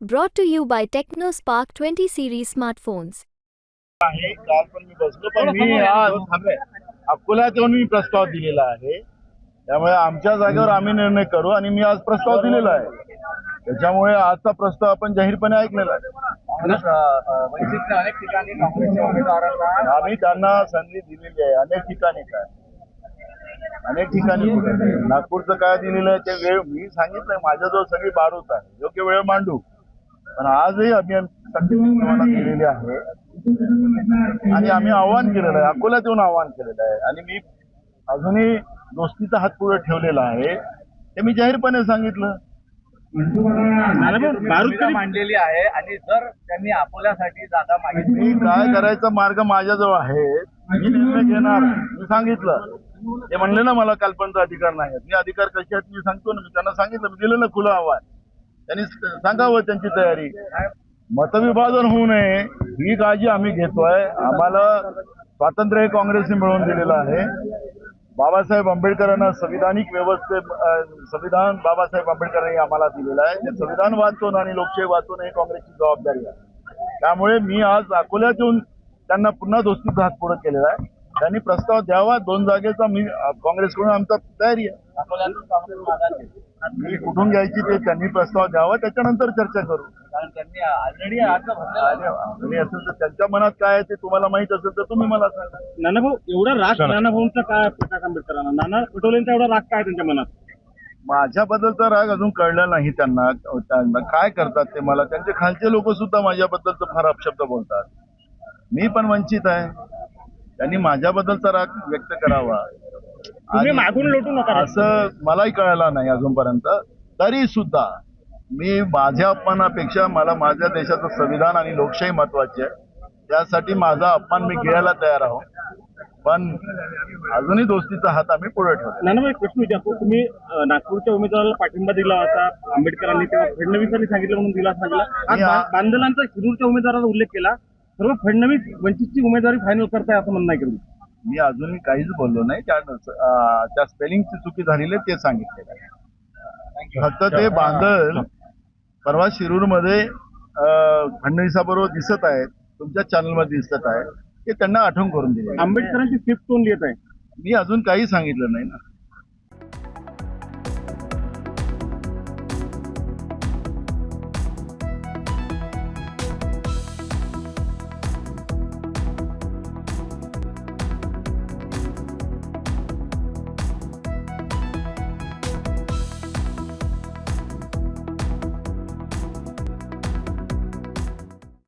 Brought to you by TechnoSpark 20 series smartphones. आहे. काल पण मी बसलो पण मी आज अकोल्यात येऊन मी प्रस्ताव दिलेला आहे. त्यामुळे आमच्या जागेवर आम्ही निर्णय करू आणि मी आज प्रस्ताव दिलेला आहे. त्याच्यामुळे आजचा प्रस्ताव आपण जाहीरपणे ऐकलेला आहे. अनेक ठिकाणी आम्ही त्यांना संधी दिलेली आहे. अनेक ठिकाणी काय? अनेक ठिकाणी. नागपूरचं काय दिलेलं आहे ते वेळ मी सांगितलंय. माझ्याजवळ सगळी बारूत आहे. योग्य वेळ मांडू. पण आजही अभियान तुम्हाला दिलेली आहे. आणि आम्ही आव्हान केलेलं आहे अकोल्यात येऊन आव्हान केलेलं आहे. आणि मी अजूनही दोस्तीचा हात पुढे ठेवलेला आहे. ते मी जाहीरपणे सांगितलं. मांडलेली आहे. आणि जर त्यांनी अकोल्यासाठी जागा मागितली मी काय करायचा मार्ग माझ्याजवळ आहे मी निर्णय घेणार. मी सांगितलं. ते म्हणले ना मला कल्पनाचा अधिकार नाही आहेत. मी अधिकार कसे आहेत मी सांगतो ना. मी त्यांना सांगितलं. मी दिलं ना खुलं आव्हान. त्यांनी सांगावं त्यांची तयारी. मतविभाजन होऊ नये ही काळजी आम्ही घेतोय. आम्हाला स्वातंत्र्य हे काँग्रेसने मिळवून दिलेलं आहे. बाबासाहेब आंबेडकरांना संविधानिक व्यवस्थे संविधान बाबासाहेब आंबेडकरांनी आम्हाला दिलेलं आहे. ते संविधान वाचून आणि लोकशाही वाचून हे काँग्रेसची जबाबदारी आहे. त्यामुळे मी आज अकोल्यात येऊन त्यांना पुन्हा दोस्तीचा हात पुढे केलेला आहे. त्यांनी प्रस्ताव द्यावा दोन जागेचा मी काँग्रेसकडून आमचा तयारी आहे. मी कुठून घ्यायची ते त्यांनी प्रस्ताव द्यावा त्याच्यानंतर चर्चा करू. कारण त्यांनी ऑलरेडी अर्ज. आणि असेल तर त्यांच्या मनात काय आहे ते तुम्हाला माहीत असेल तर तुम्ही मला सांगा. नानाभाऊ एवढा राग नानाभाऊंचा काय प्रकाश आंबेडकरांना? नाना पटोलेंचा एवढा राग काय त्यांच्या मनात? माझ्याबद्दलचा राग अजून कळला नाही त्यांना. त्यांना काय करतात ते मला? त्यांचे खालचे लोक सुद्धा माझ्याबद्दलचं फार अपशब्द बोलतात. मी पण वंचित आहे. त्यांनी माझ्याबद्दलचा राग व्यक्त करावा. तुम्ही मागून लोटू नका असं मलाही कळालं नाही अजूनपर्यंत. तरी सुद्धा मी माझ्या अपमानापेक्षा मला माझ्या देशाचं संविधान आणि लोकशाही महत्वाची आहे. त्यासाठी माझा अपमान मी घ्यायला तयार आहोत पण अजूनही दोस्तीचा हात आम्ही पुढे ठेवतो. एक प्रश्न विचारतो. तुम्ही नागपूरच्या उमेदवाराला पाठिंबा दिला होता आंबेडकरांनी तेव्हा फडणवीसांनी सांगितलं म्हणून दिला सांगितलं आज मी आ- बा- बांदलांचा शिरूरच्या उमेदवाराचा उल्लेख केला. सर्व फडणवीस वंचितची उमेदवारी फायनल करताय असं म्हणणं आहे? मी अजूनही काहीच बोललो नाही. त्या त्या स्पेलिंगची चुकी झालेली आहे ते सांगितलेलं आहे. फक्त ते बांधल परवा शिरूरमध्ये फडणवीसाबरोबर दिसत आहेत तुमच्या चॅनलमध्ये दिसत आहे ते त्यांना आठवण करून दिले आंबेडकरांची स्विफ्ट तोंड येत आहे. मी अजून काही सांगितलं नाही ना.